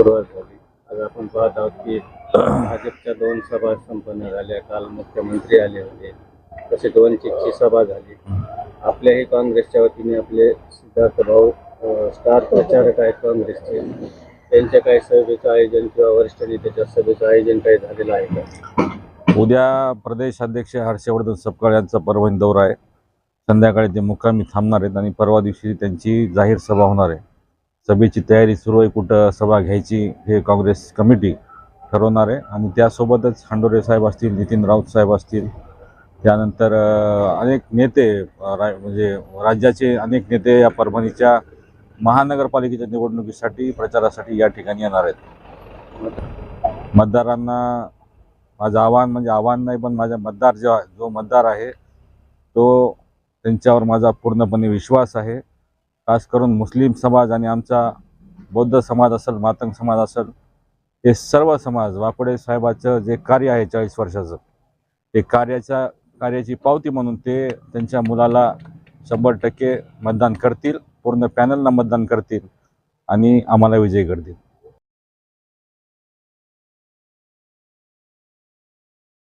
सुरुवात झाली. आज आपण पाहत आहोत की भाजपच्या दोन सभा संपन्न झाल्या. काल मुख्यमंत्री आले होते. तसे दोन चिकची सभा झाली. आपल्याही काँग्रेसच्या वतीने आपले सिद्धार्थ भाऊ स्टार प्रचारक आहेत काँग्रेसचे. त्यांच्या काही सभेचं आयोजन किंवा वरिष्ठ नेत्याच्या सभेचं आयोजन काही झालेलं आहे का? उद्या प्रदेश अध्यक्ष हर्षवर्धन सपकाळ यांचा परभणी दौरा आहे. संध्याकाळी ते मुक्कामी थांबणार आहेत आणि परवा दिवशी त्यांची जाहीर सभा होणार आहे. सभेची तयारी सुरू आहे कुठं सभा घ्यायची हे काँग्रेस कमिटी ठरवणार आहे. आणि त्यासोबतच खांडोरे साहेब असतील नितीन राऊत साहेब असतील. त्यानंतर अनेक नेते रा म्हणजे राज्याचे अनेक नेते या परभणीच्या महानगरपालिकेच्या निवडणुकीसाठी प्रचारासाठी या ठिकाणी येणार आहेत. मतदारांना माझं आव्हान म्हणजे आव्हान नाही पण माझ्या मतदार जो जो मतदार आहे तो त्यांच्यावर माझा पूर्णपणे विश्वास आहे. खास करून मुस्लिम समाज आणि आमचा बौद्ध समाज असेल मातंग समाज असेल हे सर्व समाज वाकोडे साहेबाचं जे कार्य आहे चाळीस वर्षाचं ते कार्याच्या कार्याची पावती म्हणून ते त्यांच्या मुलाला शंभर टक्के मतदान करतील पूर्ण पॅनलला मतदान करतील आणि आम्हाला विजयी करतील.